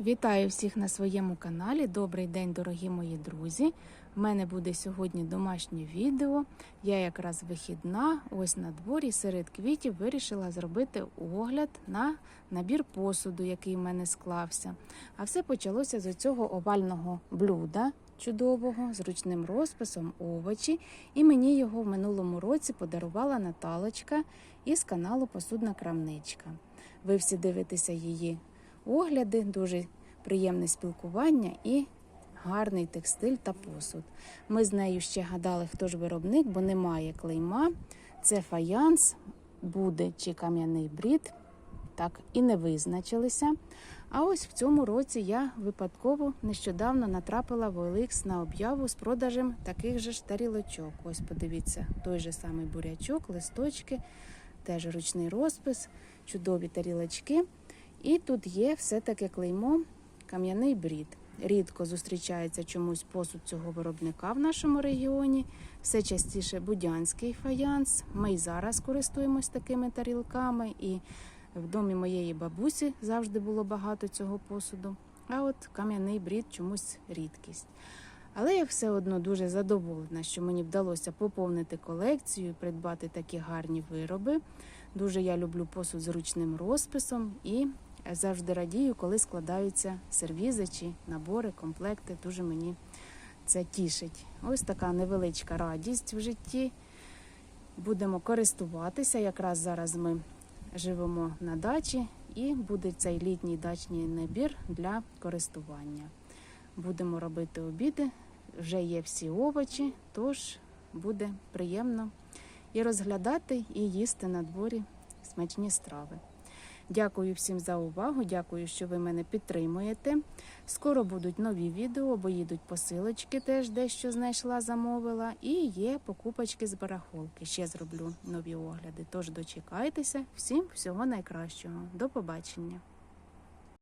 Вітаю всіх на своєму каналі. Добрий день, дорогі мої друзі. У мене буде сьогодні домашнє відео. Я якраз вихідна, ось на дворі серед квітів вирішила зробити огляд на набір посуду, який в мене склався. А все почалося з цього овального блюда чудового з ручним розписом овочі. І мені його в минулому році подарувала Наталочка із каналу Посудна крамничка. Ви всі дивитеся її огляди, дуже приємне спілкування і гарний текстиль та посуд. Ми з нею ще гадали, хто ж виробник, бо немає клейма. Це фаянс, буде чи кам'яний брід. Так і не визначилися. А ось в цьому році я випадково нещодавно натрапила в OLX на об'яву з продажем таких же ж тарілочок. Ось подивіться, той же самий бурячок, листочки, теж ручний розпис, чудові тарілочки. І тут є все-таки клеймо кам'яний брід. Рідко зустрічається чомусь посуд цього виробника в нашому регіоні. Все частіше будянський фаянс. Ми й зараз користуємось такими тарілками, і в домі моєї бабусі завжди було багато цього посуду. А от кам'яний брід чомусь рідкість. Але я все одно дуже задоволена, що мені вдалося поповнити колекцію, і придбати такі гарні вироби. Дуже я люблю посуд з ручним розписом і завжди радію, коли складаються сервізи чи набори, комплекти. Дуже мені це тішить. Ось така невеличка радість в житті. Будемо користуватися. Якраз зараз ми живемо на дачі, і буде цей літній дачний набір для користування. Будемо робити обіди, вже є всі овочі, тож буде приємно і розглядати, і їсти на дворі смачні страви. Дякую всім за увагу. Дякую, що ви мене підтримуєте. Скоро будуть нові відео, бо їдуть посилочки, теж дещо знайшла, замовила. І є покупочки з барахолки. Ще зроблю нові огляди. Тож дочекайтеся. Всім всього найкращого. До побачення.